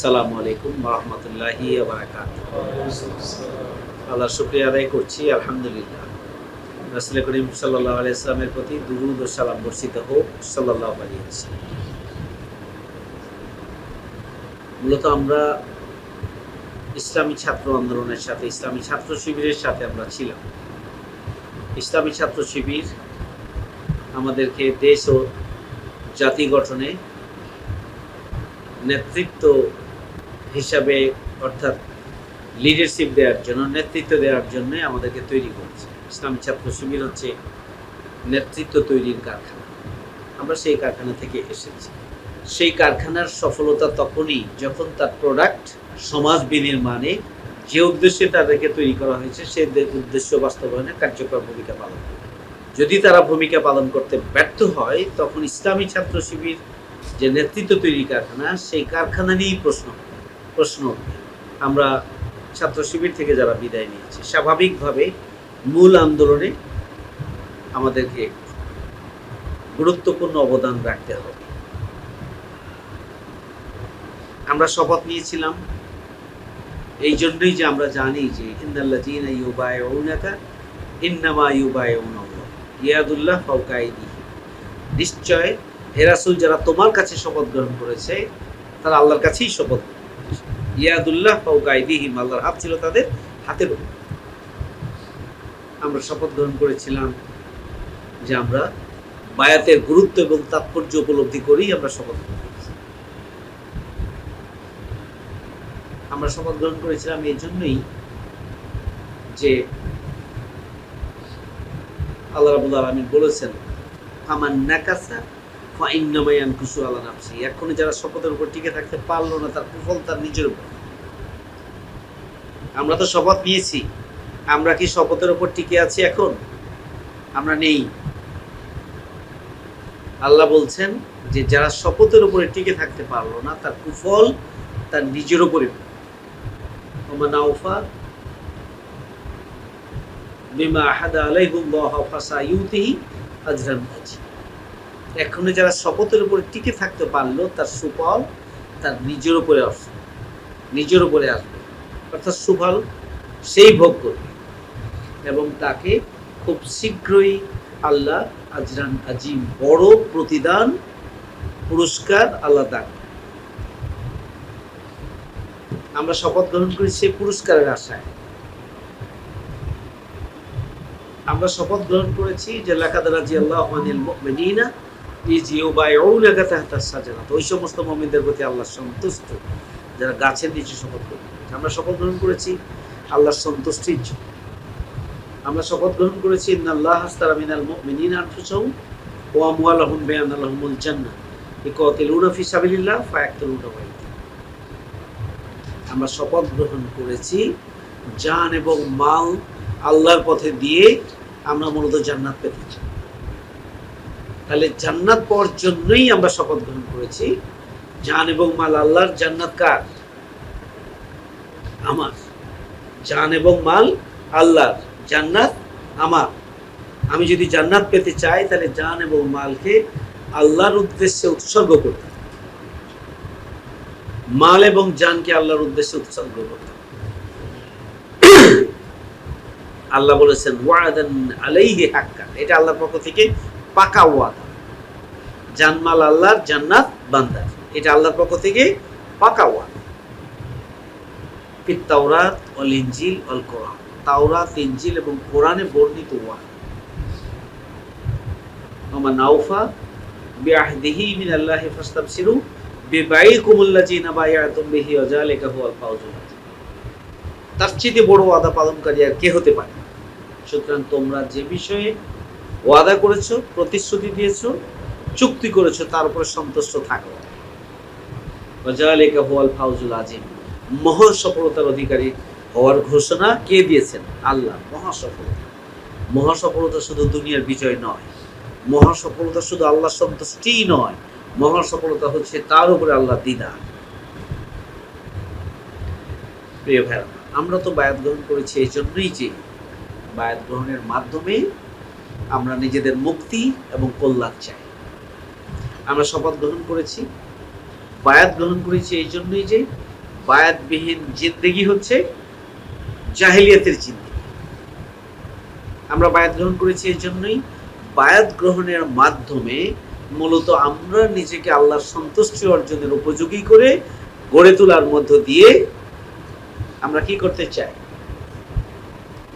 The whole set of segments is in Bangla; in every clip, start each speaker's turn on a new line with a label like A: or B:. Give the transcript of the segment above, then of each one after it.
A: আসসালামু আলাইকুম রহমতুল্লাহি আল্লাহ শুক্রিয়া আদায় করছি, আলহামদুলিল্লাহ। রাসুল করিম সাল্লাহ আলি ইসলামের প্রতি দুরুদ ও সালাম বর্ষিত হোক সাল্লাহ আলী মূলত আমরা ইসলামী ছাত্র আন্দোলনের সাথে, ইসলামী ছাত্র শিবিরের সাথে আমরা ছিলাম। ইসলামী ছাত্র শিবির আমাদেরকে দেশ ও জাতি গঠনে নেতৃত্ব হিসাবে, অর্থাৎ লিডারশিপ দেওয়ার জন্য, নেতৃত্ব দেওয়ার জন্য আমাদেরকে তৈরি করেছে। ইসলামী ছাত্র শিবির হচ্ছে নেতৃত্ব তৈরির কারখানা। আমরা সেই কারখানা থেকে এসেছি। সেই কারখানার সফলতা তখনই যখন তার প্রোডাক্ট সমাজ বিনির্মাণে যে উদ্দেশ্যে তাদেরকে তৈরি করা হয়েছে সেই উদ্দেশ্য বাস্তবায়নে কার্যকর ভূমিকা পালন করে যদি তারা ভূমিকা পালন করতে ব্যর্থ হয়, তখন ইসলামী ছাত্র শিবির যে নেতৃত্ব তৈরি কারখানা, সেই কারখানা নিয়েই প্রশ্ন। প্রশ্ন, আমরা ছাত্র শিবির থেকে যারা বিদায় নিয়েছি, স্বাভাবিকভাবে মূল আন্দোলনে আমাদেরকে গুরুত্বপূর্ণ অবদান রাখতে হবে। আমরা শপথ নিয়েছিলাম, এই জন্যই যে আমরা জানি যে ইন্দাল্লাযীনা ইউবাইউনাকা, ইন্নামা ইউবাইউনাল্লাহ, ইয়াদুল্লাহ ফাওকা আইদিহিম নিশ্চয় হেরাসুল যারা তোমার কাছে শপথ গ্রহণ করেছে, তারা আল্লাহর কাছেই শপথ ইয়াদুল্লাহ ফাওকা আইদিহিম, আল্লাহর হাত ছিল তাদের হাতের উপর। আমরা শপথ গ্রহণ করেছিলাম যে আমরা বায়াতের গুরুত্ব এবং তাৎপর্য উপলব্ধি করেই আমরা শপথ গ্রহণ আমরা শপথ গ্রহণ করেছিলাম এই জন্যই যে আল্লাহ রাবুল আলমী বলেছেন আমার নাকাসা ফাইন্নামায়ান কুসু আল্লাহ নাফসি এখনই যারা শপথের উপর টিকে থাকতে পারল না, তার কুফল তার নিজের উপর। আমরা তো শপথ নিয়েছি। আমরা কি শপথের উপর টিকে আছি এখন? আমরা নেই। আল্লাহ বলছেন যে যারা শপথের উপরে টিকে থাকতে পারল না, তার কুফল তার নিজের উপরে। ওমান আউফা বিমা আহাদা আলাইহুল্লাহ ফাসায়ুতিহি আজরান এখনও যারা শপথের উপরে টিকে থাকতে পারল, তার সুফল তার নিজের উপরে আসবে। নিজের উপরে আসবে। অর্থাৎ সুফল সেই ভোগ করবে। এবং তাকে খুব শীঘ্রই আল্লাহ আজরান আজিম বড় প্রতিদান, পুরস্কার আল্লাহ দান আমরা শপথ গ্রহণ করি সেই পুরস্কারের আশায়। আমরা শপথ গ্রহণ করেছি যে লাকাদ রাদিয়াল্লাহু আনিল মুমিনিনা ওই সমস্ত মুমিনদের প্রতি আল্লাহ সন্তুষ্ট, যারা গাছের নিচে শপথ গ্রহণ করেছে। আমরা শপথ গ্রহণ করেছি আল্লাহর সন্তুষ্টির জন্য। আমরা শপথ গ্রহণ করেছি মিনাল ওয়া ইয়াকতুলুন। আমরা শপথ গ্রহণ করেছি জান এবং মাল আল্লাহর পথে দিয়ে আমরা মূলত জান্নাত পেতে চাই। তাহলে জান্নাত পাওয়ার জন্যই আমরা শপথ গ্রহণ করেছি। জান এবং মাল আল্লাহর জান্নাত কার? আমার। জান এবং মাল আল্লাহর। জান্নাত আমার। আমি যদি জান্নাত পেতে চাই, তাহলে জান এবং মালকে আল্লাহর উদ্দেশ্যে উৎসর্গ করতে। মাল এবং জানকে আল্লাহর উদ্দেশ্যে উৎসর্গ করতে। আল্লাহ বলেছেন, ওয়াদান আলাইহি হাক্কা। এটা আল্লাহর পক্ষ থেকে পাকা ওয়াদা। জানমাল আল্লাহর জান্নাত বান্দার। এটা আল্লাহর পক্ষ থেকে পাকা ওয়াদা। তাওরাত অল ইনজিল অল কোরআন। তাওরাত, ইনজিল এবং কোরআনে বর্ণিত ওয়াদা। নাউফা বিআহদিহি মিন আল্লাহি বিহি ওয়া যালিকা হুয়াল তার চেয়ে বড় ওয়াদা পালনকারী আর কে হতে পারে? সুতরাং তোমরা যে বিষয়ে ওয়াদা করেছ, প্রতিশ্রুতি দিয়েছ, চুক্তি করেছ, তার উপরে সন্তুষ্ট থাকো। ওয়াজালিকা হুয়াল ফাউজুল আজিম, মহা অধিকারী হওয়ার ঘোষণা কে দিয়েছেন? আল্লাহ, মহা সফলতা। মহা সফলতা শুধু দুনিয়ার বিজয় নয়, মহা সফলতা শুধু আল্লাহ সন্তুষ্টিই নয়, মহা সফলতা হচ্ছে তার উপরে আল্লাহ দিদা প্রিয় ভাইরা আমরা তো বায়াত গ্রহণ করেছি, এই জন্যই যে বায়াত গ্রহণের মাধ্যমে আমরা নিজেদের মুক্তি এবং কল্যাণ চাই। আমরা শপথ গ্রহণ করেছি, বায়াত গ্রহণ করেছি এই জন্যই যে বায়াতবিহীন জিন্দেগি হচ্ছে জাহিলিয়াতের জিন্দেগি। আমরা বায়াত গ্রহণ করেছি এই জন্যই বায়াত গ্রহণের মাধ্যমে মূলত আমরা নিজেকে আল্লাহর সন্তুষ্টি অর্জনের উপযোগী করে গড়ে তোলার মধ্য দিয়ে আমরা কি করতে চাই?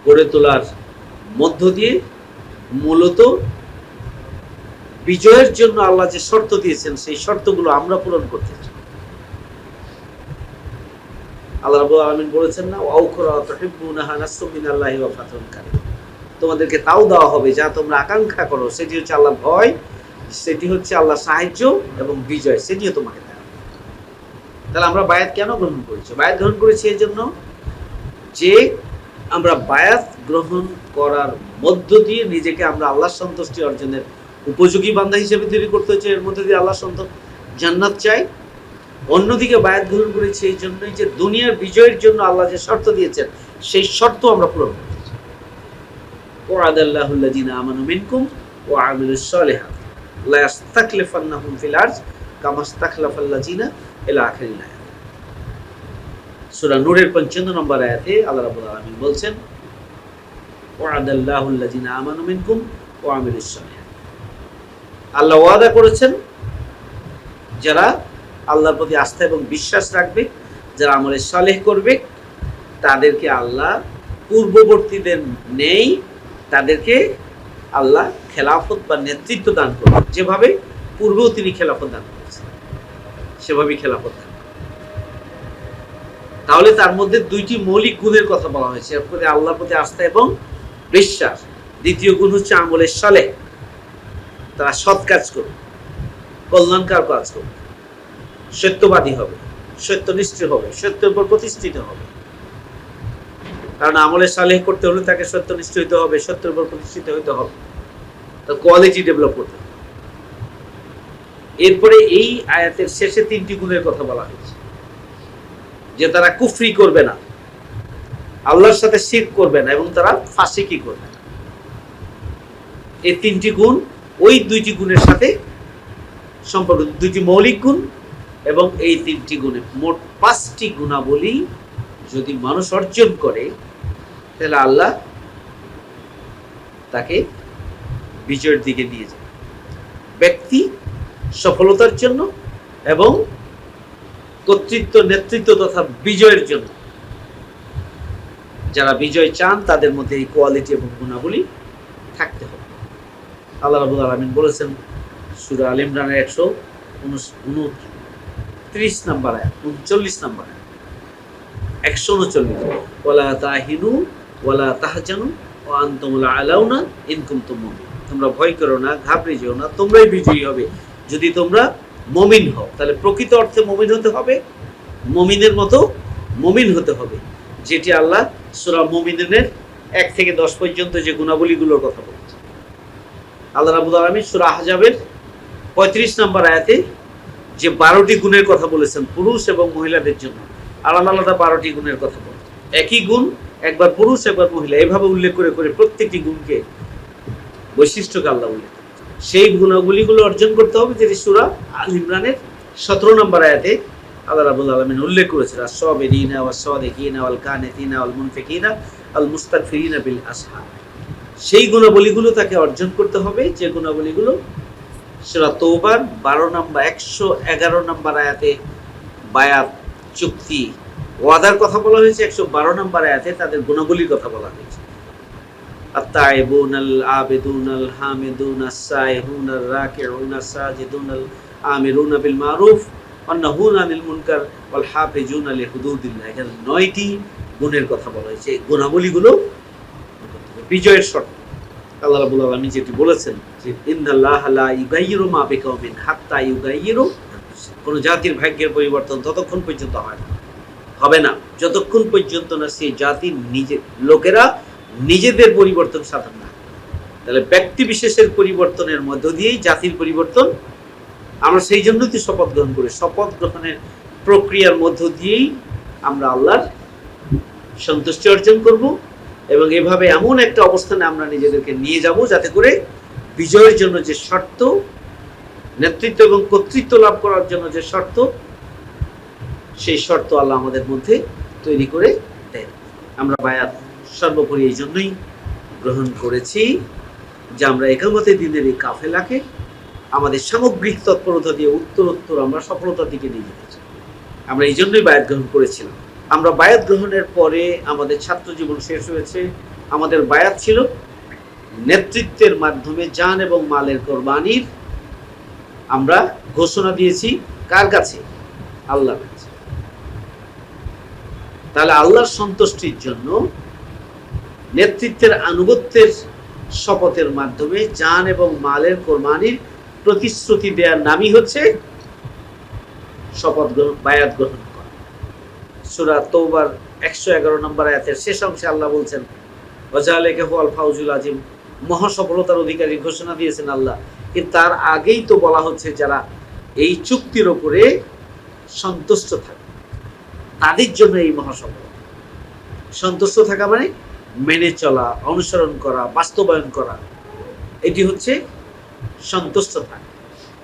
A: গড়ে তোলার মধ্য দিয়ে মূলত বিজয়ের জন্য আল্লাহ যে শর্ত দিয়েছেন, সেই শর্তগুলো আমরা পূরণ করতে চাই। আল্লাহ রাব্বুল আলামিন বলেছেন না কারীম। তোমাদেরকে তাও দেওয়া হবে, যা তোমরা আকাঙ্ক্ষা করো, সেটি হচ্ছে আল্লাহ ভয়, সেটি হচ্ছে আল্লাহ সাহায্য এবং বিজয়, সেটিও তোমাকে দেওয়া তাহলে আমরা বায়াত কেন গ্রহণ করেছি? বায়াত গ্রহণ করেছি এই জন্য যে আমরা বায়াত গ্রহণ করার মধ্য দিয়ে নিজেকে আমরা আল্লাহ সন্তুষ্টি অর্জনের উপযোগী বান্ধা হিসেবে তৈরি করতে হচ্ছে। এর মধ্যে দিয়ে আল্লাহ সন্তোষ জান্নাত চাই। অন্যদিকে বায়াত গ্রহণ করেছি এই জন্যই যে দুনিয়ার বিজয়ের জন্য আল্লাহ যে শর্ত দিয়েছেন, সেই শর্ত আমরা পূরণ করেছি। ওয়াদ আল্লাহুল্লাদিন আমানু মিনকুম ও আমিলুস সালেহা লা ইস্তাকলিফান্নাহুম ফিল আরজ কামা ইস্তাকলাফাল্লাযিনা ইলা নূরের 55 নম্বর আয়াতে আল্লাহ রাব্বুল আলামিন বলছেন আল্লাহ ওয়াদা করেছেন যারা আল্লাহর প্রতি আস্থা এবং বিশ্বাস রাখবে, যারা আমলে সালেহ করবে, তাদেরকে আল্লাহ পূর্ববর্তীদের নেই, তাদেরকে আল্লাহ খেলাফত বা নেতৃত্ব দান যেভাবে পূর্বেও তিনি খেলাফত দান করেছেন, সেভাবেই খেলাফত দান তাহলে তার মধ্যে দুইটি মৌলিক গুণের কথা বলা হয়েছে আল্লাহর প্রতি আস্থা এবং বিশ্বাস। দ্বিতীয় গুণ হচ্ছে আমলের সালে। তারা সৎ কাজ করবে কল্যাণকার কাজ করবে সত্যবাদী হবে, সত্যনিষ্ঠ হবে, সত্যের উপর প্রতিষ্ঠিত হবে। কারণ আমলের সালেহ করতে হলে তাকে সত্যনিষ্ঠ হইতে হবে, সত্যের উপর প্রতিষ্ঠিত হইতে হবে। তার কোয়ালিটি ডেভেলপ করতে হবে। এরপরে এই আয়াতের শেষে তিনটি গুণের কথা বলা হয়েছে। যে তারা কুফরি করবে না আল্লাহর সাথে শির করবে না এবং তারা ফাঁসিকি করবে না। এই তিনটি গুণ, ওই দুইটি গুণের সাথে সম্পর্ক, দুইটি মৌলিক গুণ এবং এই তিনটি গুণে মোট পাঁচটি গুণাবলী যদি মানুষ অর্জন করে, তাহলে আল্লাহ তাকে বিজয়ের দিকে নিয়ে যাবে ব্যক্তি সফলতার জন্য এবং কর্তৃত্ব, নেতৃত্ব তথা বিজয়ের জন্য। যারা বিজয় চান, তাদের মধ্যে এই কোয়ালিটি এবং গুণাবলী থাকতে হবে। আল্লাহ রাবুল আলমিন বলেছেন, সুরা আল ইমরানের একশো উনত্রিশ নাম্বার উনচল্লিশ নাম্বার একশো উনচল্লিশ। ওয়ালা তাহিনু, ওয়ালা তাহজানু, ও আন্তমুলা আলাউনা ইনকুম তুম তোমরা ভয় করো না, ঘাবড়ে যেও না, তোমরাই বিজয়ী হবে। যদি তোমরা মমিন হও, তাহলে প্রকৃত অর্থে মমিন হতে হবে, মমিনের মতো মমিন হতে হবে, যেটি আল্লাহ সুরা মমিনের এক থেকে দশ পর্যন্ত যে গুণাবলীগুলোর কথা বলছে। আল্লাহ রাবুল আলমী সুরা আহজাবের পঁয়ত্রিশ নম্বর আয়াতে যে বারোটি গুণের কথা বলেছেন, পুরুষ এবং মহিলাদের জন্য, আলাদা আলাদা বারোটি গুণের কথা বলছে। একই গুণ, একবার পুরুষ, একবার মহিলা, এভাবে উল্লেখ করে করে প্রত্যেকটি গুণকে বৈশিষ্ট্যকে আল্লাহ উল্লেখ সেই গুণাবলীগুলো অর্জন করতে হবে, যেটি সুরা আল ইমরানের সতেরো নম্বর আয়াতে আল্লাহ রাবুল আলমিন উল্লেখ করেছেন আর সব এরিনা ওয়া সদেকিনা ওয়াল কানেতিনা ওয়াল মুনফিকিনা আল মুস্তাকফিরিনা বিল আসহা সেই গুণাবলীগুলো তাকে অর্জন করতে হবে যে গুণাবলীগুলো সেটা তৌবার বারো নম্বর একশো এগারো নম্বর আয়াতে বায়াত চুক্তি ওয়াদার কথা বলা হয়েছে একশো বারো নম্বর আয়াতে তাদের গুণাবলীর কথা বলা হয়েছে التائبون العابدون الحامدون السائحون الراكعون الساجدون الآمرون بالمعروف নয়টি গুণের কথা বলা হয়েছে। এই বিজয়ের শর্ত। আল্লাহ যেটি বলেছেন জাতির ভাগ্যের পরিবর্তন ততক্ষণ পর্যন্ত হয় না। হবে না। যতক্ষণ পর্যন্ত না সেই জাতির নিজের লোকেরা নিজেদের পরিবর্তন সাধন না তাহলে ব্যক্তি বিশেষের পরিবর্তনের মধ্য দিয়েই জাতির পরিবর্তন আমরা সেই জন্যই তো শপথ গ্রহণ করি। শপথ গ্রহণের প্রক্রিয়ার মধ্য দিয়েই আমরা আল্লাহর সন্তুষ্টি অর্জন করব এবং এভাবে এমন একটা অবস্থানে আমরা নিজেদেরকে নিয়ে যাব যাতে করে বিজয়ের জন্য যে শর্ত, নেতৃত্ব এবং কর্তৃত্ব লাভ করার জন্য যে শর্ত, সেই শর্ত আল্লাহ আমাদের মধ্যে তৈরি করে দেন। আমরা বায়াত সর্বোপরি এই জন্যই গ্রহণ করেছি যে আমরা একামতে দিনের এই কাফেলাকে আমাদের সামগ্রিক তৎপরতা দিয়ে উত্তরোত্তর আমরা সফলতার দিকে নিয়ে যেতে চাই। আমরা এই জন্যই বায়াত গ্রহণ করেছিলাম। আমরা বায়াত গ্রহণের পরে আমাদের ছাত্র জীবন শেষ হয়েছে। আমাদের বায়াত ছিল নেতৃত্বের মাধ্যমে যান এবং মালের কোরবানির আমরা ঘোষণা দিয়েছি। কার কাছে? আল্লাহর কাছে। তাহলে আল্লাহর সন্তুষ্টির জন্য নেতৃত্বের আনুগত্যের শপথের মাধ্যমে যান এবং মালের কোরবানির প্রতিশ্রুতি দেওয়ার নামই হচ্ছে শপথ গ্রহণ, বায়াত গ্রহণ করা। সুরা তৌবার একশো এগারো নম্বর আয়াতের শেষ অংশে আল্লাহ বলছেন ওজালেকে হল ফাউজুল আজিম। মহাসফলতার অধিকারী ঘোষণা দিয়েছেন আল্লাহ। কিন্তু তার আগেই তো বলা হচ্ছে যারা এই চুক্তির ওপরে সন্তুষ্ট থাকে, তাদের জন্য এই মহাসফলতা সন্তুষ্ট থাকা মানে মেনে চলা, অনুসরণ করা, বাস্তবায়ন করা। এটি হচ্ছে সন্তুষ্ট থাকা।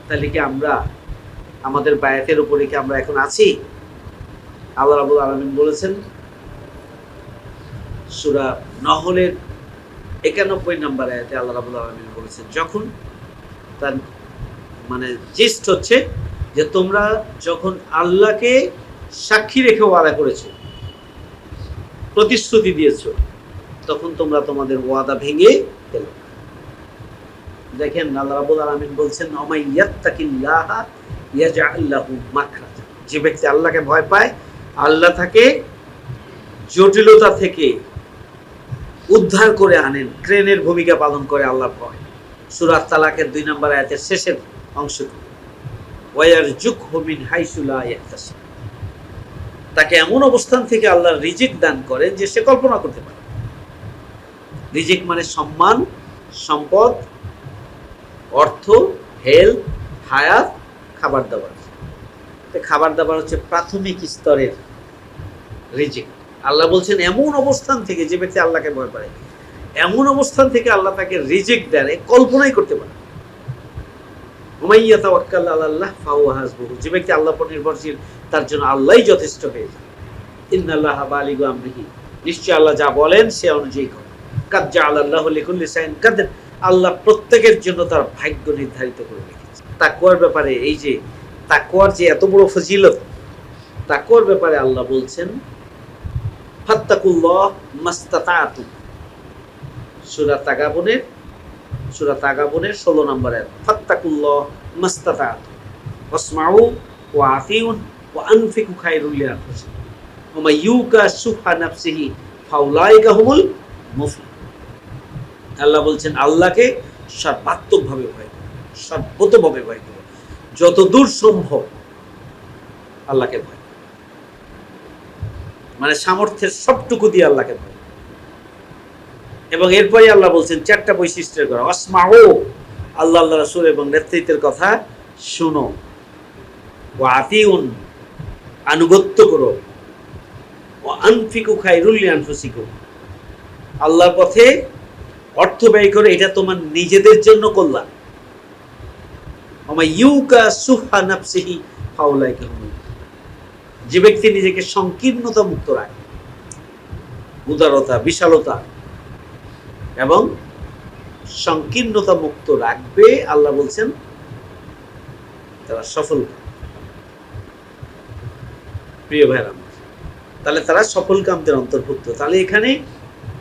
A: তাহলে কি আমরা আমাদের বায়াতের উপরে কি আমরা এখন আছি? আল্লাহ রাবুল আলমিন বলেছেন, সুরা নহলের একানব্বই নাম্বার আয়াতে আল্লাহ রাবুল আলমিন বলেছেন, যখন তার মানে জিস্ট হচ্ছে যে তোমরা যখন আল্লাহকে সাক্ষী রেখে ওয়াদা করেছ, প্রতিশ্রুতি দিয়েছ, তখন তোমরা তোমাদের ওয়াদা ভেঙে গেল দেখেন আল্লাহ রাবুল আলমিন বলছেন যে ব্যক্তি আল্লাহকে ভয় পায়, আল্লাহ তাকে জটিলতা থেকে উদ্ধার করে আনেন, ক্রেনের ভূমিকা পালন করে আল্লাহ ভয়। সুরাত তালাকের দুই নম্বর আয়াতের শেষের অংশটুকু ওয়ার যুগ হমিন হাইসুলা তাকে এমন অবস্থান থেকে আল্লাহ রিজিক দান করেন যে সে কল্পনা করতে পারে রিজিক মানে সম্মান, সম্পদ অর্থ হেলথ হায়াত খাবার দাবার খাবার দাবার হচ্ছে প্রাথমিক স্তরের রিজিক। আল্লাহ বলছেন, এমন অবস্থান থেকে যে ব্যক্তি আল্লাহকে ভয় পায়, এমন অবস্থান থেকে আল্লাহ তাকে রিজেক্ট দেন কল্পনাই করতে পারে হুমাইয়া আল্লাহ ফাহু হাসবুহু। যে ব্যক্তি আল্লাহ পর নির্ভরশীল, তার জন্য আল্লাহই যথেষ্ট হয়ে যায়। ইন্নাল্লাহ আমরিহি। নিশ্চয় আল্লাহ যা বলেন, সে অনুযায়ী করে। কাদ যা আল্লাহ লিকুল্লি সাইন কাদের। আল্লাহ প্রত্যেকের জন্য তার ভাগ্য নির্ধারিত করে রেখেছে। তাকুয়ার ব্যাপারে, এই যে তাকুয়ার যে এত বড় ফজিলত তাকুয়ার ব্যাপারে আল্লাহ বলছেন, ফাত্তাকুল্লাহ মাস্তাতাতু সূরা তাগাবুনের সূরা তাগাবুনের 16 নম্বর ফাত্তাকুল্লাহ মাস্তাতাতু ওয়াসমাউ ওয়া আতিউন ওয়া আনফিকু নাফসিহি, ফাউলাইকা হুমুল আল্লাহ বলছেন, আল্লাহকে সর্বাত্মকভাবে ভয় করো, সর্বতভাবে ভয় করো। যত দূর সম্ভব আল্লাহকে ভয় মানে সামর্থ্যের সবটুকু দিয়ে আল্লাহকে ভয় এবং এরপরে আল্লাহ বলছেন, চারটা বৈশিষ্ট্যের করা অসমাও আল্লাহ আল্লাহ রসুল এবং নেতৃত্বের কথা শুনো। ও আতিউন, আনুগত্য করো। ও আনফিকু খাইরুল্লি আনফুসিকু আল্লাহর পথে অর্থ ব্যয় করে, এটা তোমার নিজেদের জন্য কল্যাণ। যে ব্যক্তি নিজেকে সংকীর্ণতা মুক্ত রাখে, উদারতা, বিশালতা, এবং সংকীর্ণতা মুক্ত রাখবে, আল্লাহ বলছেন, তারা সফল প্রিয় ভাইরা আমার। তাহলে তারা সফল কামদের অন্তর্ভুক্ত। তাহলে এখানে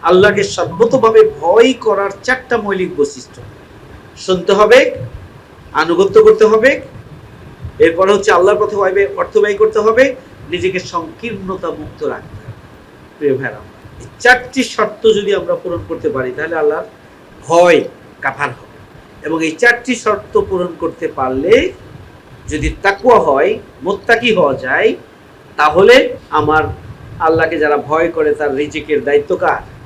A: আল্লাহকে সর্বতভাবে ভয় করার চারটা মৌলিক বৈশিষ্ট্য। শুনতে হবে, আনুগত্য করতে হবে, এরপর হচ্ছে আল্লাহর পথে ব্যয়- অর্থ ব্যয় করতে হবে, নিজেকে সংকীর্ণতা মুক্ত রাখতে হবে। প্রিয় ভাইরা, এই চারটি শর্ত যদি আমরা পূরণ করতে পারি, তাহলে আল্লাহর ভয় কাফার হবে। এবং এই চারটি শর্ত পূরণ করতে পারলে যদি তাকুয়া হয়, মোত্তাকি হওয়া যায়, তাহলে আমার আল্লাহকে যারা ভয় করে, তার রিজিকের দায়িত্ব কার?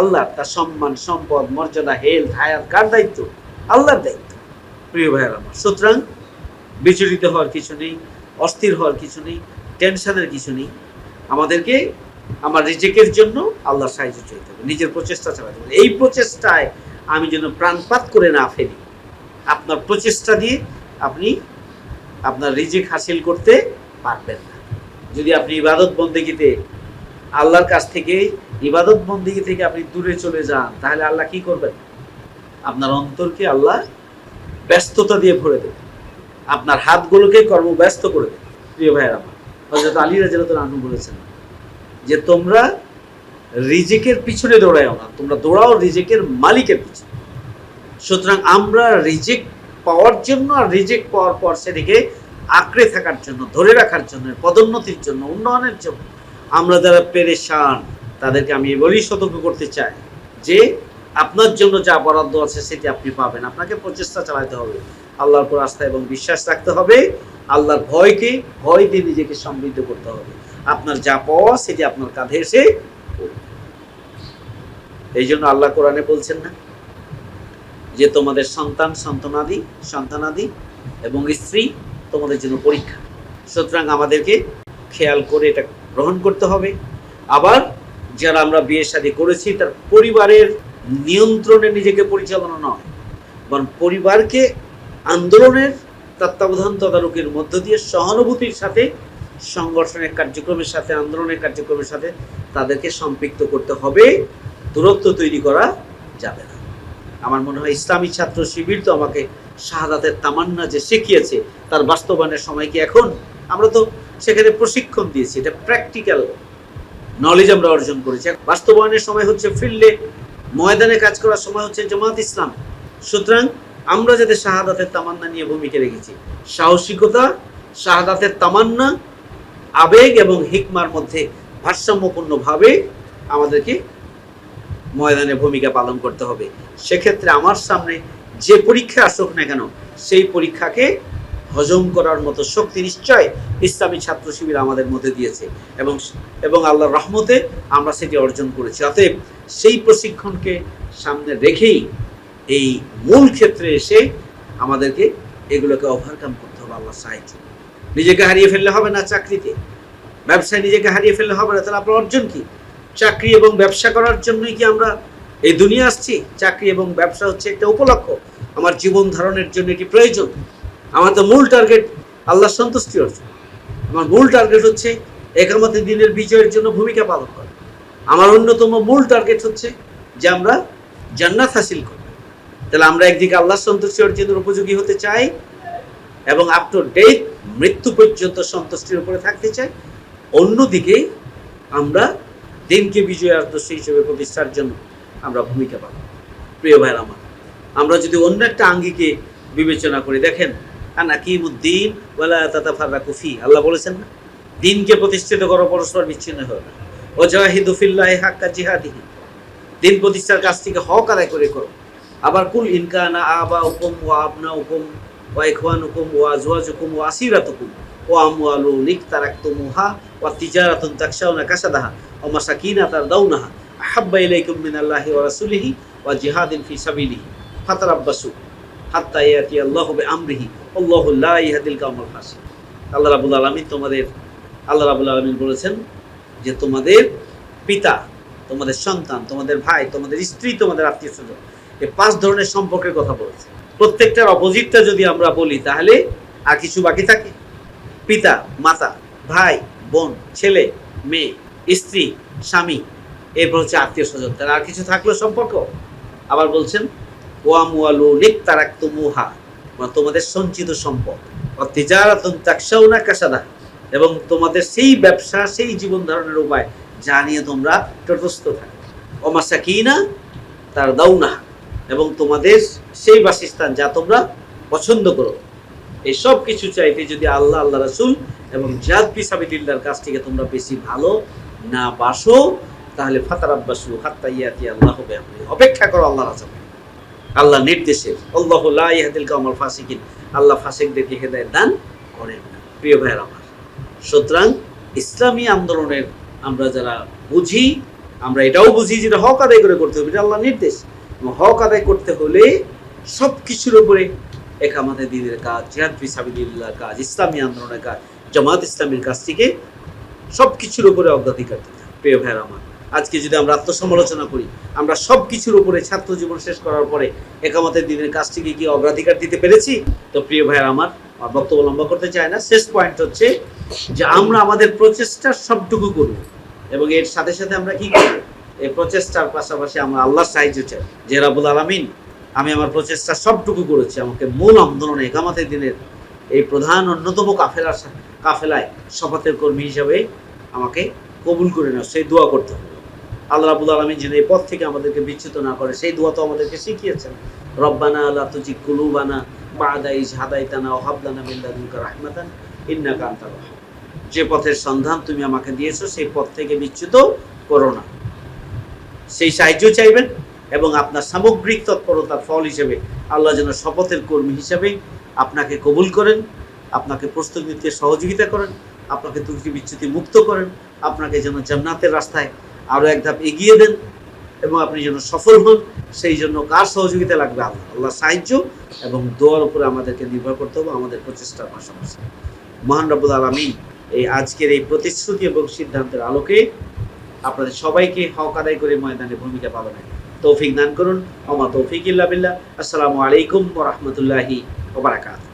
A: আল্লাহ তার সম্মান, সম্পদ, মর্যাদা হেলথ হায়ার কার দায়িত্ব? আল্লাহর দায়িত্ব। প্রিয় ভাইয়ের আমার, সুতরাং বিচলিত হওয়ার কিছু নেই, অস্থির হওয়ার কিছু নেই, টেনশনের কিছু নেই। আমাদেরকে, আমার রিজেকের জন্য আল্লাহর সাহায্য চাইতে হবে, নিজের প্রচেষ্টা চালাতে হবে। এই প্রচেষ্টায় আমি যেন প্রাণপাত করে না ফেলি। আপনার প্রচেষ্টা দিয়ে আপনি আপনার রিজিক হাসিল করতে পারবেন না। যদি আপনি ইবাদত বন্দেগিতে আল্লাহর কাছ থেকে, ইবাদত বন্দেগি থেকে আপনি দূরে চলে যান, তাহলে আল্লাহ কি করবেন? আপনার অন্তরকে আল্লাহ ব্যস্ততা দিয়ে ভরে দেবে আপনার হাতগুলোকে কর্মব্যস্ত করে দেবে প্রিয় ভাইয়ের আমার হজরত আলী রাজারত আনু বলেছেন যে, তোমরা রিজেকের পিছনে দৌড়াও না, তোমরা দৌড়াও রিজেকের মালিকের পিছনে। সুতরাং আমরা রিজেক পাওয়ার জন্য আর রিজেক পাওয়ার পর সেটিকে আঁকড়ে থাকার জন্য, ধরে রাখার জন্য, পদোন্নতির জন্য, উন্নয়নের জন্য আমরা যারা পেরেশান, তাদেরকে আমি বলেই সতর্ক করতে চাই যে আপনার জন্য যা বরাদ্দ আছে সেটি আপনি পাবেন। আপনাকে প্রচেষ্টা চালাতে হবে। আল্লাহর উপর আস্থা এবং বিশ্বাস রাখতে হবে। আল্লাহর ভয়কে ভয় দিয়ে নিজেকে সমৃদ্ধ করতে হবে। আপনার যা পাওয়া সেটি আপনার কাঁধে এসে এই জন্য আল্লাহ কোরআনে বলছেন না যে তোমাদের সন্তান সন্তানাদি সন্তানাদি এবং স্ত্রী তোমাদের জন্য পরীক্ষা। সুতরাং আমাদেরকে খেয়াল করে এটা গ্রহণ করতে হবে। আবার যারা আমরা বিয়ে শাদী করেছি, তার পরিবারের নিয়ন্ত্রণে নিজেকে পরিচালনা নয়, বরং পরিবারকে আন্দোলনের তত্ত্বাবধান তদারকির মধ্য দিয়ে সহানুভূতির সাথে সংগঠনের কার্যক্রমের সাথে, আন্দোলনের কার্যক্রমের সাথে তাদেরকে সম্পৃক্ত করতে হবে। দূরত্ব তৈরি করা যাবে না। আমার মনে হয় ইসলামী ছাত্র শিবির তো আমাকে শাহাদাতের তামান্না যে শিখিয়েছে, তার বাস্তবায়নের সময় কি এখন? আমরা তো সেখানে প্রশিক্ষণ দিয়েছি, এটা প্র্যাকটিক্যাল নলেজ আমরা অর্জন করেছি। বাস্তবায়নের সময় হচ্ছে ফিল্ডে ময়দানে কাজ করার সময় হচ্ছে জামাত ইসলাম। সুতরাং আমরা যাতে শাহাদাতের তামান্না নিয়ে ভূমিকা রেখেছি। সাহসিকতা, শাহাদাতের তামান্না, আবেগ এবং হিকমার মধ্যে ভারসাম্যপূর্ণভাবে আমাদেরকে ময়দানে ভূমিকা পালন করতে হবে। সেক্ষেত্রে আমার সামনে যে পরীক্ষা আসুক না কেন, সেই পরীক্ষাকে হজম করার মতো শক্তি নিশ্চয় ইসলামী ছাত্র শিবির আমাদের মধ্যে দিয়েছে এবং এবং আল্লাহর রহমতে আমরা সেটি অর্জন করেছি। অতএব সেই প্রশিক্ষণকে সামনে রেখেই এই মূল ক্ষেত্রে এসে আমাদেরকে এগুলোকে ওভারকাম করতে হবে আল্লাহ সাহায্য। নিজেকে হারিয়ে ফেললে হবে না চাকরিতে। ব্যবসায় নিজেকে হারিয়ে ফেললে হবে না, তাহলে আপনার অর্জন কি? চাকরি এবং ব্যবসা করার জন্যই কি আমরা এই দুনিয়া আসছি? চাকরি এবং ব্যবসা হচ্ছে একটা উপলক্ষ। আমার জীবন ধারণের জন্য এটি প্রয়োজন। আমার তো মূল টার্গেট আল্লাহ সন্তুষ্টি অর্জন আমার মূল টার্গেট হচ্ছে একামতে দিনের বিজয়ের জন্য ভূমিকা পালন করা। আমার অন্যতম মূল টার্গেট হচ্ছে যে আমরা জান্নাত হাসিল করি তাহলে আমরা একদিকে আল্লাহ সন্তুষ্টি অর্জনের উপযোগী হতে চাই এবং আপ টু ডেট মৃত্যু পর্যন্ত সন্তুষ্টির উপরে থাকতে চাই। অন্যদিকে আমরা দিনকে বিজয় আদর্শ হিসেবে প্রতিষ্ঠার জন্য আমরা ভূমিকা পালন প্রিয় ভাইয়ের আমার, আমরা যদি অন্য একটা আঙ্গিকে বিবেচনা করি, দেখেন আনাকিমুদ্দিন ওয়ালা তাতাফাররা কুফি আল্লাহ বলেছেন না? দিনকে প্রতিষ্ঠিত করো, পরস্পর বিচ্ছিন্ন হয় না। ও জাহিদু ফিল্লাহি হাক্কা জিহাদিহি। দিন প্রতিষ্ঠার কাছ থেকে হক আদায় করে করো। আবার কুল ইনকানা আবা হুকুম ওয়া আবনা হুকুম ওয়া ইখওয়ান হুকুম ওয়া আজওয়াজ হুকুম ওয়া আসিরাত হুকুম ওয়া আমওয়ালু লিক তারাকতুমুহা ওয়া তিজারাতুন তাকশাউনা কাসাদাহা ওয়া মাসাকিনা তারদাউনাহা আহাব্বা ইলাইকুম মিনাল্লাহি ওয়া রাসূলিহি ওয়া জিহাদিন ফি সাবিলিহি। ফাতারাব্বাসু। হাত্তা ইয়াতি আল্লাহু বিআমরিহি, আল্লাহু লা ইয়াহদিল কাওমাল ফাসিক। আল্লাহ রাব্বুল আলামিন তোমাদের, আল্লাহ রাব্বুল আলামিন বলেছেন যে তোমাদের পিতা, তোমাদের সন্তান, তোমাদের ভাই, তোমাদের স্ত্রী, তোমাদের আত্মীয় স্বজন এই পাঁচ ধরনের সম্পর্কের কথা বলেছে। প্রত্যেকটার অপোজিটটা যদি আমরা বলি, তাহলে আর কিছু বাকি থাকে? পিতা, মাতা, ভাই, বোন, ছেলে, মেয়ে, স্ত্রী, স্বামী, এরপর হচ্ছে আত্মীয় স্বজন। তার আর কিছু থাকল সম্পর্ক? আবার বলছেন তোমাদের সঞ্চিত সম্পদ। তাকশাউনা কাসাদা, এবং তোমাদের সেই ব্যবসা, সেই জীবন ধারণের উপায়, যা নিয়ে তোমরা তটস্থ থাকো। না তার দাউনা এবং তোমাদের সেই বাসস্থান যা তোমরা পছন্দ করো। এই সব কিছু চাইতে যদি আল্লাহ আল্লাহ রাসুল এবং জাদ পিসাবিদিল্লার কাছ থেকে তোমরা বেশি ভালো না বাসো, তাহলে ফাতার আব্বাসু হাত্তা ইয়াতি আল্লাহ হবে অপেক্ষা করো আল্লাহ রাজা আল্লাহ নির্দেশে, আল্লাহ লা ইয়াহদিল কাউমাল ফাসিকিন, আল্লাহ ফাসিকদেরকে দান করেন না প্রিয় ভাইয়ের আমার, সুতরাং ইসলামী আন্দোলনের আমরা যারা বুঝি, আমরা এটাও বুঝি যেটা হক আদায় করে করতে হবে, এটা আল্লাহ নির্দেশ হক আদায় করতে হলে সব কিছুর উপরে এক আমাদের দিনের কাজ, জিহাদ ফিসাবিল্লার কাজ, ইসলামী আন্দোলনের কাজ, জামাত ইসলামীর কাছ থেকে সব কিছুর উপরে অগ্রাধিকার দিতে। প্রিয় ভাইয়ের আমার আজকে যদি আমরা আত্মসমালোচনা করি, আমরা সব কিছুর উপরে ছাত্র জীবন শেষ করার পরে একামতের দিনের কাজটিকে কি অগ্রাধিকার দিতে পেরেছি? তো প্রিয় ভাইয়ের আমার বক্তব্য লম্বা করতে চাই না। শেষ পয়েন্ট হচ্ছে যে আমরা আমাদের প্রচেষ্টা সবটুকু করব এবং এর সাথে সাথে আমরা কি করব? এই প্রচেষ্টার পাশাপাশি আমরা আল্লাহর সাহায্য চাই। যে রাবুল আলামিন, আমি আমার প্রচেষ্টা সবটুকু করেছি। আমাকে মূল আন্দোলনে একামাতের দিনের এই প্রধান অন্যতম কাফেলার কাফেলায় শপথের কর্মী হিসাবে আমাকে কবুল করে নেওয়া সেই দোয়া করতে হবে। আল্লাহ রাবুল আলমিন যেন এই পথ থেকে আমাদেরকে বিচ্যুত না করে, সেই দোয়া তো আমাদেরকে শিখিয়েছেন। রব্বানা আল্লাহ তুজি কুলুবানা ইন্নাকা আনতাল যে পথের সন্ধান তুমি আমাকে দিয়েছ, সেই পথ থেকে বিচ্যুত করো না। সেই সাহায্য চাইবেন এবং আপনার সামগ্রিক তৎপরতার ফল হিসেবে আল্লাহ যেন শপথের কর্মী হিসেবে আপনাকে কবুল করেন, আপনাকে প্রস্তুত সহযোগিতা করেন, আপনাকে ত্রুটি বিচ্যুতি মুক্ত করেন, আপনাকে যেন জান্নাতের রাস্তায় আরও এক ধাপ এগিয়ে দেন এবং আপনি যেন সফল হন, সেই জন্য কার সহযোগিতা লাগবে? আল্লাহ। আল্লাহ সাহায্য এবং দোয়ার উপরে আমাদেরকে নির্ভর করতে হবে, আমাদের প্রচেষ্টার পাশাপাশি। মহান রব্বুল আলমিন এই আজকের এই প্রতিশ্রুতি এবং সিদ্ধান্তের আলোকে আপনাদের সবাইকে হক আদায় করে ময়দানে ভূমিকা পালনে তৌফিক দান করুন। আমা তৌফিক ইল্লা বিল্লাহ। আসসালামু আলাইকুম ওয়া রাহমাতুল্লাহি ওয়া বারাকাতুহু।